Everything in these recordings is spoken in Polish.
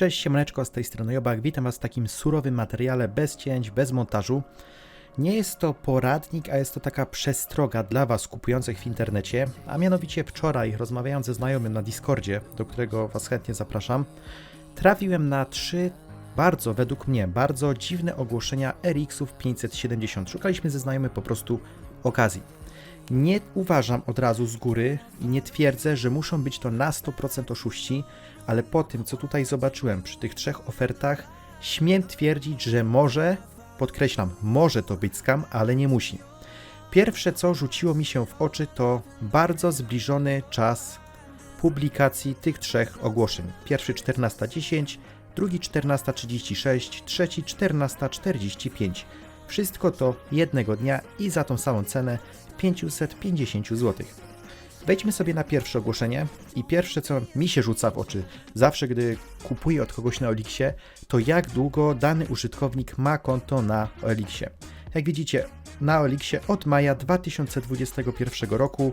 Cześć, siemaneczko, z tej strony Jobak. Witam Was w takim surowym materiale, bez cięć, bez montażu. Nie jest to poradnik, a jest to taka przestroga dla Was kupujących w internecie. A mianowicie wczoraj, rozmawiając ze znajomym na Discordzie, do którego Was chętnie zapraszam, trafiłem na trzy bardzo, według mnie, bardzo dziwne ogłoszenia RX-ów 570. Szukaliśmy ze znajomym po prostu okazji. Nie uważam od razu z góry i nie twierdzę, że muszą być to na 100% oszuści, ale po tym, co tutaj zobaczyłem przy tych trzech ofertach, śmiem twierdzić, że może, podkreślam, może to być skam, ale nie musi. Pierwsze, co rzuciło mi się w oczy, to bardzo zbliżony czas publikacji tych trzech ogłoszeń. Pierwszy 14.10, drugi 14.36, trzeci 14.45. Wszystko to jednego dnia i za tą samą cenę 550 zł. Wejdźmy sobie na pierwsze ogłoszenie i pierwsze co mi się rzuca w oczy zawsze gdy kupuję od kogoś na Elixie to jak długo dany użytkownik ma konto na Elixie. Jak widzicie na Elixie od maja 2021 roku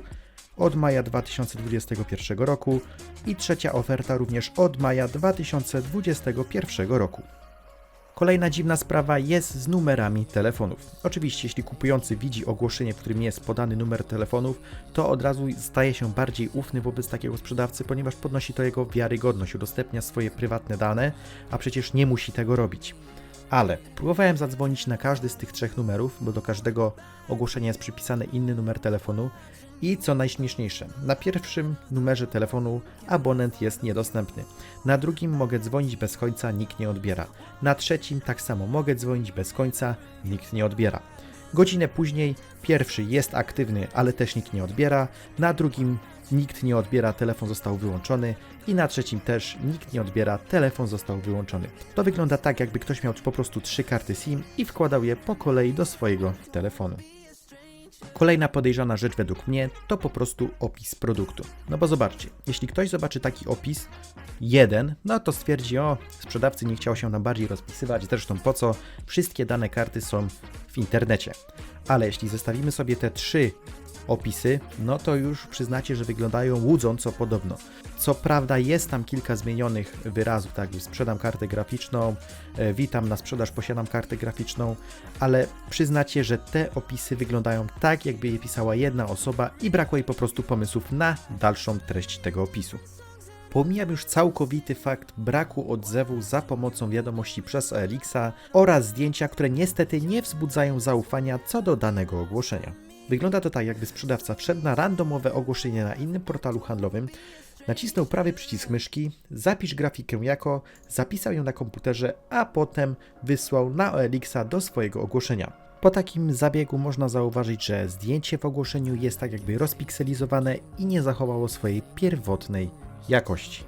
od maja 2021 roku i trzecia oferta również od maja 2021 roku. Kolejna dziwna sprawa jest z numerami telefonów. Oczywiście, jeśli kupujący widzi ogłoszenie, w którym jest podany numer telefonów, to od razu staje się bardziej ufny wobec takiego sprzedawcy, ponieważ podnosi to jego wiarygodność, udostępnia swoje prywatne dane, a przecież nie musi tego robić. Ale próbowałem zadzwonić na każdy z tych trzech numerów, bo do każdego ogłoszenia jest przypisany inny numer telefonu. I co najśmieszniejsze, na pierwszym numerze telefonu abonent jest niedostępny. Na drugim mogę dzwonić bez końca, nikt nie odbiera. Na trzecim tak samo mogę dzwonić bez końca, nikt nie odbiera. Godzinę później pierwszy jest aktywny, ale też nikt nie odbiera. Na drugim nikt nie odbiera, telefon został wyłączony. I na trzecim też nikt nie odbiera, telefon został wyłączony. To wygląda tak, jakby ktoś miał po prostu trzy karty SIM i wkładał je po kolei do swojego telefonu. Kolejna podejrzana rzecz według mnie to po prostu opis produktu. No bo zobaczcie, jeśli ktoś zobaczy taki opis, jeden, no to stwierdzi, o, sprzedawcy nie chciał się nam bardziej rozpisywać, zresztą po co, wszystkie dane karty są w internecie. Ale jeśli zestawimy sobie te trzy opisy, no to już przyznacie, że wyglądają łudząco podobno. Co prawda jest tam kilka zmienionych wyrazów, tak, sprzedam kartę graficzną, e, witam na sprzedaż, posiadam kartę graficzną, ale przyznacie, że te opisy wyglądają tak, jakby je pisała jedna osoba i brakło jej po prostu pomysłów na dalszą treść tego opisu. Pomijam już całkowity fakt braku odzewu za pomocą wiadomości przez Elixa oraz zdjęcia, które niestety nie wzbudzają zaufania co do danego ogłoszenia. Wygląda to tak, jakby sprzedawca wszedł na randomowe ogłoszenie na innym portalu handlowym, nacisnął prawy przycisk myszki, zapisz grafikę jako, zapisał ją na komputerze, a potem wysłał na Elixa do swojego ogłoszenia. Po takim zabiegu można zauważyć, że zdjęcie w ogłoszeniu jest tak jakby rozpikselizowane i nie zachowało swojej pierwotnej jakości.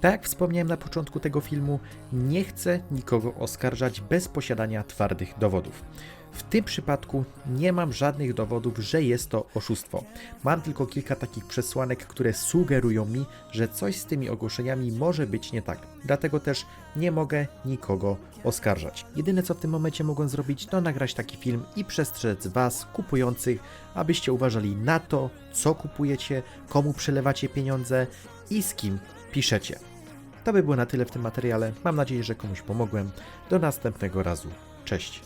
Tak jak wspomniałem na początku tego filmu, nie chcę nikogo oskarżać bez posiadania twardych dowodów. W tym przypadku nie mam żadnych dowodów, że jest to oszustwo. Mam tylko kilka takich przesłanek, które sugerują mi, że coś z tymi ogłoszeniami może być nie tak. Dlatego też nie mogę nikogo oskarżać. Jedyne co w tym momencie mogłem zrobić, to nagrać taki film i przestrzec Was, kupujących, abyście uważali na to, co kupujecie, komu przelewacie pieniądze i z kim piszecie. To by było na tyle w tym materiale. Mam nadzieję, że komuś pomogłem. Do następnego razu. Cześć.